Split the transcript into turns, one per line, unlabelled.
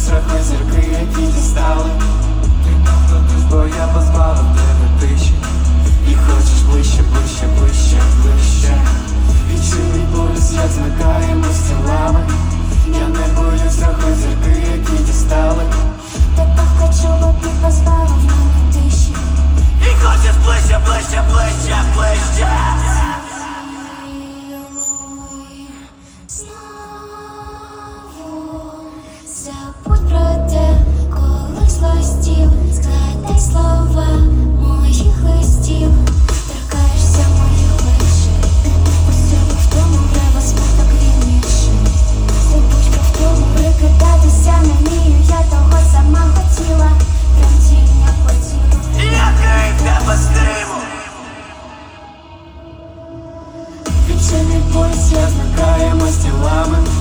високо зірки, які
забудь про колись ластів, складай слова моїх листів, торкаєшся моїх лише, усьому в тому право смуток вільніше. Я того сама хотіла,
працівня хотіла. Я край тебе я
зникаємо з тілами.